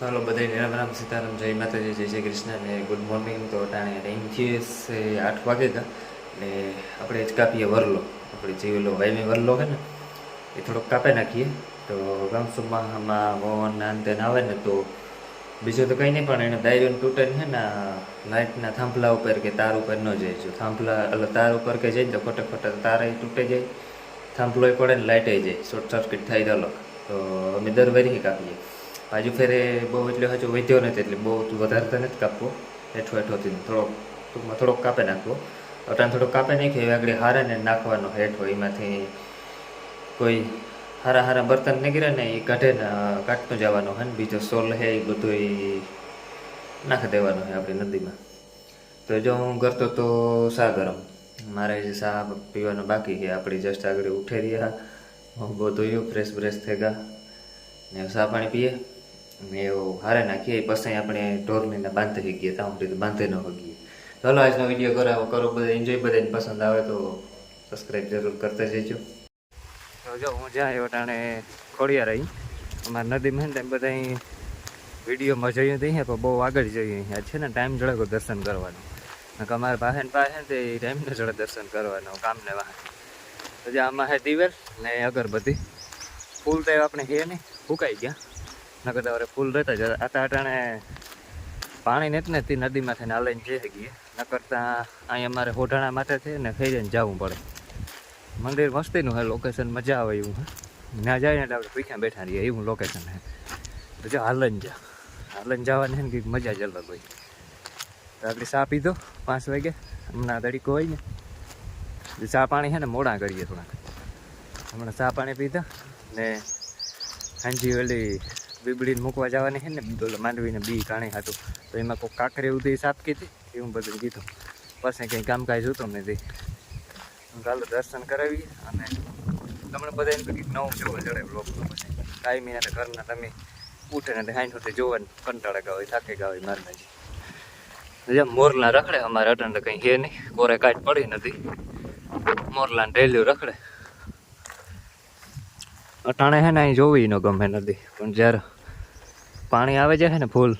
હાલો બધાને રામ રામ સીતારામ, જય માતાજી, જય શ્રી કૃષ્ણ અને ગુડ મોર્નિંગ તો ટાણે ટાઈમ છે આઠ વાગે હતા ને આપણે જ કાપીએ વરલો. આપણે જે ઓલો વાયમી વરલો હે ને, એ થોડોક કાપી નાખીએ. તો ગામસુમાં પવન ને આવે ને, તો બીજું તો કંઈ નહીં, પણ એને ડાયરીઓ તૂટે છે ને લાઇટના થાંભલા ઉપર કે તાર ઉપર ન જાય. જો થાંભલા, એટલે તાર ઉપર કે જાય તો ખોટે ખોટા તારે તૂટે જાય. થાંભલોય પડે ને લાઇટે જાય. શોર્ટ સર્કિટ થાય તો અમે દર વરી કાપીએ. બાજુ ફેરે બહુ એટલે હજુ વધ્યો નથી, એટલે બહુ વધારે તો નથી કાપવો. હેઠો હેઠોથી થોડોક ટૂંકમાં થોડોક કાપે નાખવો. અટાણ થોડોક કાપે નાખીએ હવે આગળ હારે ને નાખવાનો હેઠો. એમાંથી કોઈ હારા હારા બર્તન નીકળે ને એ કાઢે ને કાઢતો જવાનો હોય ને, બીજો સોલ હે, એ બધું એ નાખી દેવાનો હોય આપણી નદીમાં. તો જો હું કરતો તો શા ગરમ? મારે જે શા પીવાનું બાકી છે, આપણી જસ્ટ આગળ ઉઠે રહ્યા. બહુ ધોયું ફ્રેશ બ્રેશ થઈ ગયા. ને શા પાણી પીએ? ને એવું હારે નાખીએ, પછી આપણે ઢોરલીને બાંધી શકીએ ત્યાં સુધી બાંધી ન શકીએ ચાલો આજનો વીડિયો કરાવો કરો બધા એન્જોય બધાને પસંદ આવે તો સબસ્ક્રાઈબ જરૂર કરતા જજો. તો જો, હું જ્યાં આવ્યો ટાણે ખોડિયા રહી અમારા નદીમાં ને બધા વિડીયોમાં જઈએ તો અહીંયા બહુ આગળ જઈએ. અહીંયા છે ને, ટાઈમ જડે દર્શન કરવાનો. અમારા પાસે ને પાસે તે ટાઈમને ને દર્શન કરવાનો કામને વાહન. તો જે, આમાં છે દિવેલ ને અગરબત્તી. ફૂલ તો આપણે હે નહીં ફૂંકાઈ ગયા. નકર તો ફૂલ રહેતા જ. આટા અટાણે પાણી નથી ને, તે નદીમાંથી હાલઈને જઈ શકીએ નકર ત્યાં અહીં અમારે હોઢાણા માટે છે ને, ફેરીને જવું પડે. મંદિર મસ્તીનું હે લોકેશન મજા આવે એવું, હે. ના જાય ને એટલે આપણે પીખ્યા બેઠા રહીએ, એવું લોકેશન હે. તો જો હાલન જા. હાલન જવાની ને કંઈક મજા જ અલગ હોય. તો આપણે ચા પીધો, પાંચ વાગે. હમણાં તડીકો હોય ને. ચા પાણી છે ને, મોડા કરીએ થોડાક. હમણાં ચા પાણી પીધા ને, હાંજી ઓલી બીબડીને મૂકવા જવાની છે ને ઓલા માંડવીને બી કાણી હતું. તો એમાં કોઈ કાંકરી ઉધી સાપકી કીધી એવું બધું કીધું. પછી કંઈ કામકાજ હતું નથી ચાલો દર્શન કરાવી અને તમને બધા એમ કંઈક નવું જોવા જડે બ્લોગ પછી. કાંઈ ના ઘરના તમે ઉઠે ને હાઈ સુધી જોવાનું કંટાળા ગા હોય, થાકે ગા હોય મારનાજી જેમ મોરલા રખડે, અમારે અટન તો કંઈ હે નહીં. કોરે કાંઈ પડી નથી. મોરલાને રેલ્યું રખડે. અટાણે છે ને અહીં જોવી ન ગમે નદી. પણ જ્યારે પાણી આવે છે ને ફૂલ,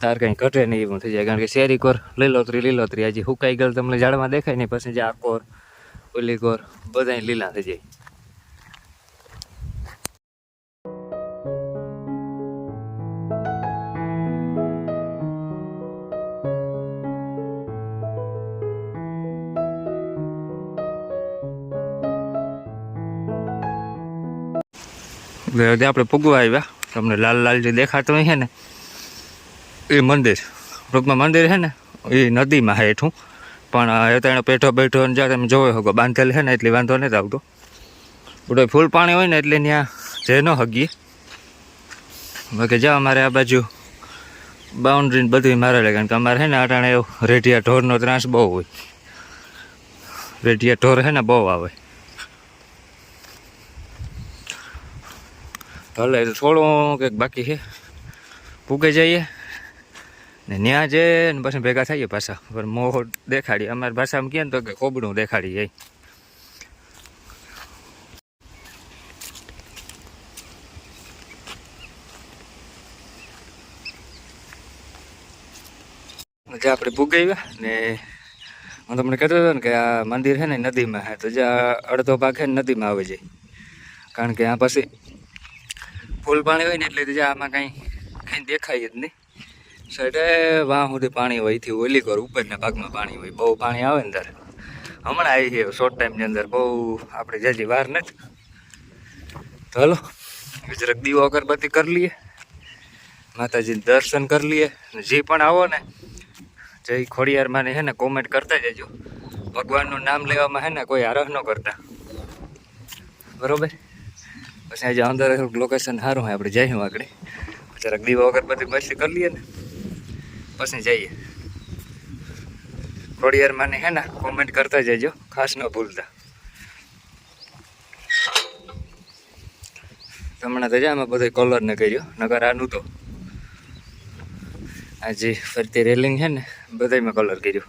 તાર કંઈ ઘટે નહીં એવું થઈ જાય. કારણ કે શેરી કોર, લીલોતરી લીલોતરી. હજી હુકાઈ ગયેલ તમને ઝાડમાં દેખાય નહીં. પછી જે આ કોર, ઓલી કોર બધા લીલા થઈ જાય. આપણે પૂગવા આવ્યા. તમને લાલ લાલ જે દેખાતો હોય છે ને, એ મંદિર. ટૂંકમાં મંદિર છે ને, એ નદીમાં હેઠું. પણ એ તો એનો પેઠો બેઠો જ્યાં તમે જોયો હોગો, બાંધેલ છે ને, એટલે વાંધો નથી આવતો. બધો ફૂલ પાણી હોય ને, એટલે ત્યાં જે ન હગીએ બાકી જાઓ અમારે આ બાજુ. બાઉન્ડ્રીને બધી મારે લે કારણ કે અમારે છે ને અટાણે રેઢિયા ઢોરનો ત્રાસ બહુ હોય. રેઢિયા ઢોર છે ને, બહુ આવે. તો થોડું કંઈક બાકી છે. પૂગે જઈએ. ને ત્યાં જઈએ ને પછી ભેગા થઈએ પાછા. પણ મોહ દેખાડીએ અમારી ભાષામાં કહે ને તો કે કોબડું દેખાડી જાય. જે આપણે ભૂગાવ્યા ને હું તમને કહેતો હતો ને કે આ મંદિર છે ને નદીમાં હે તો જ્યાં અડધો ભાગ છે નદીમાં આવી જાય. કારણ કે આ પછી ફૂલ પાણી હોય ને એટલે જ્યાં આમાં કાંઈ કાંઈ દેખાય જ નહીં. સાઈડે વાહ સુધી પાણી હોયથી ઓલી કર ઉપરના ભાગમાં પાણી હોય. બહુ પાણી આવે ને હમણાં આવી છે. શોર્ટ ટાઈમની અંદર બહુ આપણે જજી વાર નથી. તો હલો, જરાક દીવો અગરબત્તી કરી લઈએ. માતાજીને દર્શન કરી લઈએ. જે પણ આવો ને જય ખોડિયારમાં છે ને કોમેન્ટ કરતા જજો. ભગવાનનું નામ લેવામાં છે ને, કોઈ આરહ ન કરતા. બરોબર? પછી આજે અંદર લોકેશન સારું હોય, આપણે જઈએ આગળ. જરાક વગર અગરબત્તી મસ્તી કરી લઈએ ને, પછી જઈએ. ખોડિયાર માને હે ને કોમેન્ટ કરતા જજો, ખાસ ન ભૂલતા. હમણાં તો જામાં બધો કલર ને કર્યો નગર આનું તો. આજે ફરતી રેલિંગ છે ને બધામાં કલર કર્યો.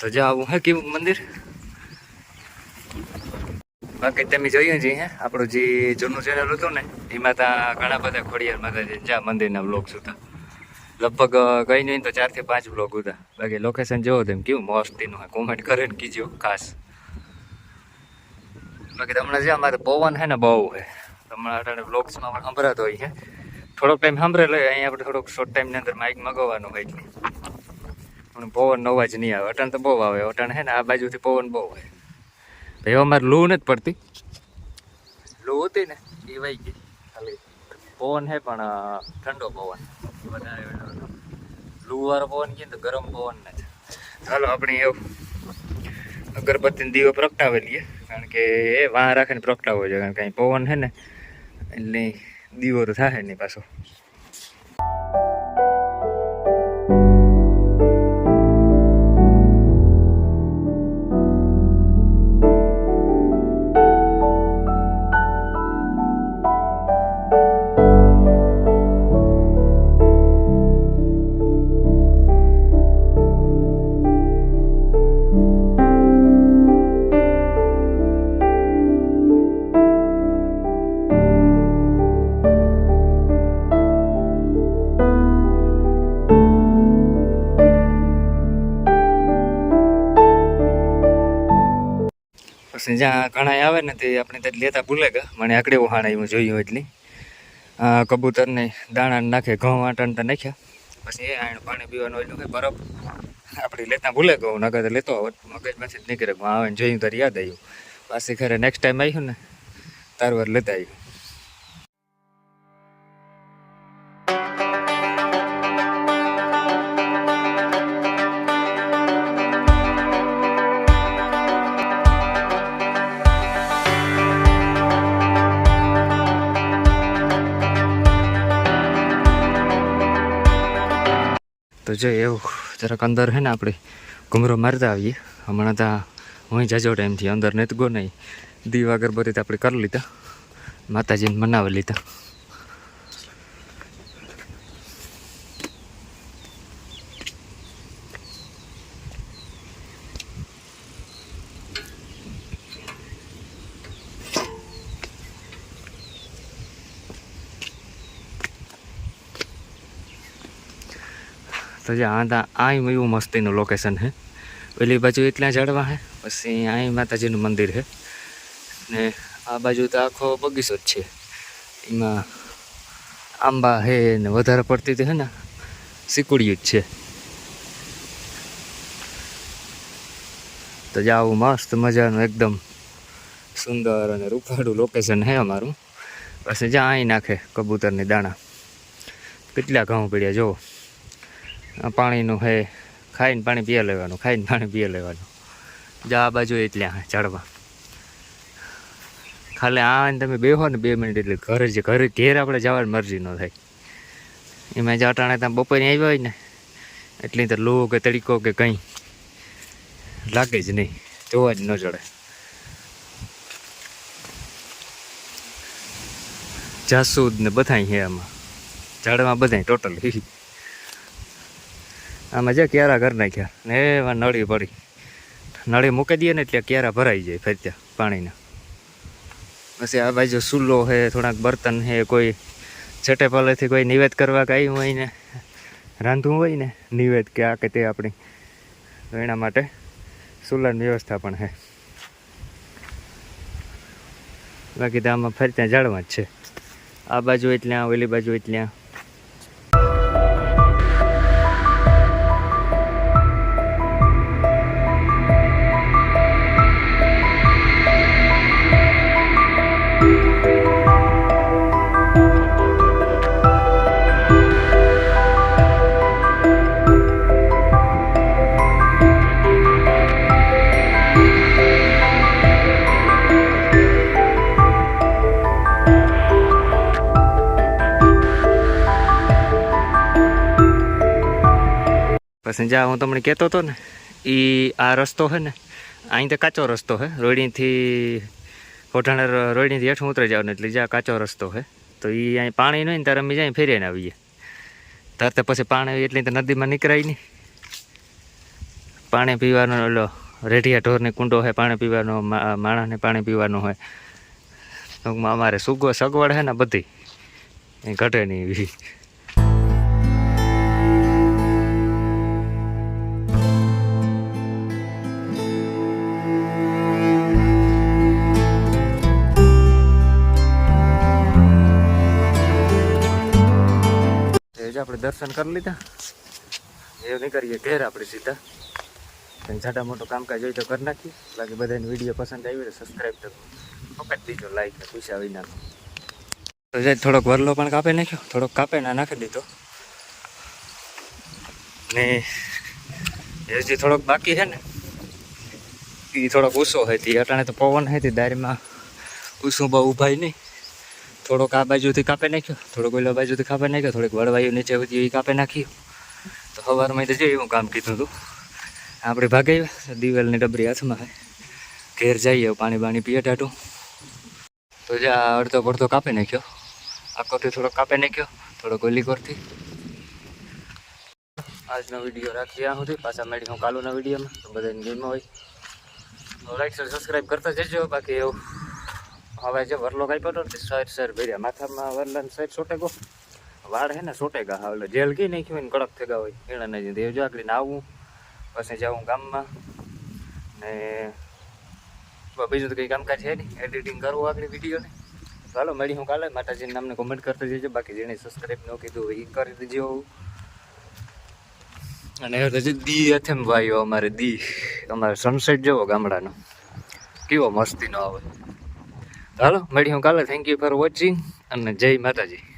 તો જો હે, કેવું મંદિર? બાકી તમે જોયું છે હે આપણું જે જૂનું ચેનલ હતું ને એમાં ત્યાં ઘણા બધા ખોડિયાર માતાજી જ્યાં મંદિરના બ્લોગ હતા લગભગ કઈ નહીં, તો ચારથી પાંચ બ્લોગ હતા બાકી લોકેશન જોવો તેમ, કેવું મસ્તીનું હોય કોમેન્ટ કરે ને કીજો, ખાસ. બાકી તમને જે અમારે પવન હે ને બહુ હે તમારા બ્લોગ્સમાં પણ સંભળાતો હોય છે. થોડોક ટાઈમ સાંભળે લઈએ અહીંયા આપણે થોડોક શોર્ટ ટાઈમની અંદર માઇક મગાવવાનું હોય પણ પવન અવાજ નહીં આવે અટણ તો બહુ આવે. અટણ હે ને આ બાજુથી પવન બહુ હોય. ભાઈ અમારે લૂ નથી પડતી. લૂ હતી ને એ વહી ગઈ. ખાલી પવન છે પણ ઠંડો પવન. વધારે લૂ વાળો પવન કહીએ તો ગરમ પવન નથી ચાલો આપણે એવું અગરબત્તીનો દીવો પ્રગટાવી લઈએ. કારણ કે એ વાહ રાખીને પ્રગટાવવો જોઈએ કારણ કે અહીં પવન છે ને એટલે દીવો તો થાય નહીં પાછો. પછી જ્યાં ઘણા આવે ને તે આપણે ત્યાં લેતા ભૂલે ગયા મને આકડે ઉહાણા હું જોયું એટલી. કબૂતરને દાણા નાખે, ઘઉં આટા નાખ્યા. પછી એ આણ પાણી પીવાનું એટલું કે બરફ આપણે લેતા ભૂલે ગયો નગર તો લેતો આવત. મગજમાંથી જ નીકળે આવે જોયું ત્યારે યાદ આવ્યું પાછી ખરે નેક્સ્ટ ટાઈમ આવ્યું ને તારવાર લેતા આવ્યું તો જો એવું જરાક અંદર છે ને આપણે ઘુમરો મારતા આવીએ. હમણાં ત્યાં હું જાજો ટાઈમથી, અંદર નથી ગો નહીં. દીવા અગરબત્તી તો આપણે કરી લીધા. માતાજીને મનાવી લીધા. તો જે, આ તા આ એવું મસ્તીનું લોકેશન છે પેલી બાજુ એટલા ઝાડવા છે પછી આય માતાજીનું મંદિર છે ને આ બાજુ તો આખો બગીચો જ છે. એમાં આંબા હે ને વધારે પડતી તો હે ને સિકુડિયું જ છે. તો જે, આવું મસ્ત મજાનું એકદમ સુંદર અને રૂપાળું લોકેશન છે અમારું. પછી જ્યાં અહીં નાખે કબૂતરની દાણા. કેટલા ઘઉં પડ્યા આ પાણીનું હે, ખાઈને પાણી પીએ લેવાનું, ખાઈને પાણી પીએ લેવાનું. જા આ બાજુ એટલે હા ઝાડવા ખાલી આ તમે બેહો ને બે મિનિટ એટલે ઘરે જ, ઘરે ઘેર આપણે જવાની મરજી ન થાય. એમાં જા અટાણે ત્યાં બપોરે આવ્યા હોય ને, એટલી તો લો કે તડીકો કે કંઈ લાગે જ નહીં, જોવા જ ન ચડે જાસૂદ ને બધાય છે આમાં. ઝાડમાં બધાય ટોટલ. આમાં જે ક્યારા કરી નાખ્યા ને એમાં નળી પડી. નળી મૂકી દઈએ ને એટલે ક્યારા ભરાઈ જાય ફરતા પાણીના. પછી આ બાજુ સુલ્લો છે, થોડાક બર્તન છે, કોઈ છેટે પાલેથી કોઈ નિવેદ કરવા કાંઈ હોય ને, રાંધવું હોય ને, નિવેદ કે આ કે તે આપણી. તો એના માટે સુલાની વ્યવસ્થા પણ છે. બાકી તો આમાં ફરતા જાળવા જ છે. આ બાજુ એટલે, આ ઓલી બાજુ એટલે પછી જ્યાં હું તમને કહેતો હતો ને એ આ રસ્તો છે ને અહીં તો કાચો રસ્તો છે રોડીથી કોઠાણા રોડીથી હેઠું ઉતરી જાવ એટલે જ્યાં કાચો રસ્તો છે તો એ અહીં પાણી નહીં ને ત્યારે અમે જાય ફેરીને આવીએ. તરત પછી પાણી એટલી તો નદીમાં નીકળાય નહીં પાણી પીવાનો ઓલો રેઢિયા ઢોરની કુંડો હોય પાણી પીવાનો માણસને પાણી પીવાનું હોય ટૂંકમાં અમારે સુગો સગવડ છે ને બધી. ઘટે નહીં જ આપણે દર્શન કરી લીધા. એવું નહીં કરીએ, ઘેર આપણે સીધા. કંઈ છાટા મોટું કામકાજ હોય તો કરી નાખીએ. બાકી બધાને વીડિયો પસંદ આવી તો સબસ્ક્રાઈબ તો ફકત દીધો લાઈક ને પૂછ્યા વિના. તો જાય, થોડોક વરલો પણ કાપી નાખ્યો. થોડોક કાપે ના નાખી દીધો. ને એ જે થોડોક બાકી છે ને. એ થોડોક ઓછો હતી અટાણે તો પવન હતી દારીમાં ઊંચું બહુ ઉભાય નહીં. થોડોક આ બાજુથી કાપી નાખ્યો, થોડોક ઓલા બાજુથી કાપી નાખ્યો, થોડીક વળવાયું નીચે બધી એ કાપી નાખ્યું. તો સવારમાં તો જે એવું કામ કીધું હતું આપણે ભાગી દિવેલની ડબરી હાથમાં ઘેર જઈએ પાણી બાણી પીએ ટાટું તો જે આ અડધો પડધો કાપી નાખ્યો. આખોથી થોડોક કાપી નાખ્યો, થોડોક ઓલી કરતી આજનો વીડિયો રાખીએ આ સુધી પાછા મળી હું કાલુના વિડીયોમાં. તો બધાને ગેમ હોય લાઈક સબસ્ક્રાઈબ કરતા જજો. બાકી એવું હવે જે વરલો કાપ્યો હતો ને સાઈડ સાઈડ ભર્યા માથામાં વરલાને સાઈડ સોટેગો વાળ હે ને સોટેગા હા, એટલે જેલ કી નાખ્યું હોય ને કડક થેગા હોય. એણા નહીં દેવ જો આકડી આવું, પછી જાઉં ગામમાં. ને બીજું તો કંઈ કામકાજ છે નહીં. એડિટિંગ કરવું આગળ વિડીયોને ચાલો મળી હું કાલે. માતાજીના નામને કોમેન્ટ કરતા જજો. બાકી જેને સબસ્ક્રાઈબ ન કીધું એ કરી દેજો. અને હજી દી અથેમ ભાઈઓ અમારે દી. અમારે સનસેટ જેવો ગામડાનો. કેવો મસ્તી ન આવે. હાલો મળી હું કાલે. થેન્ક યુ ફોર વોચિંગ અને જય માતાજી.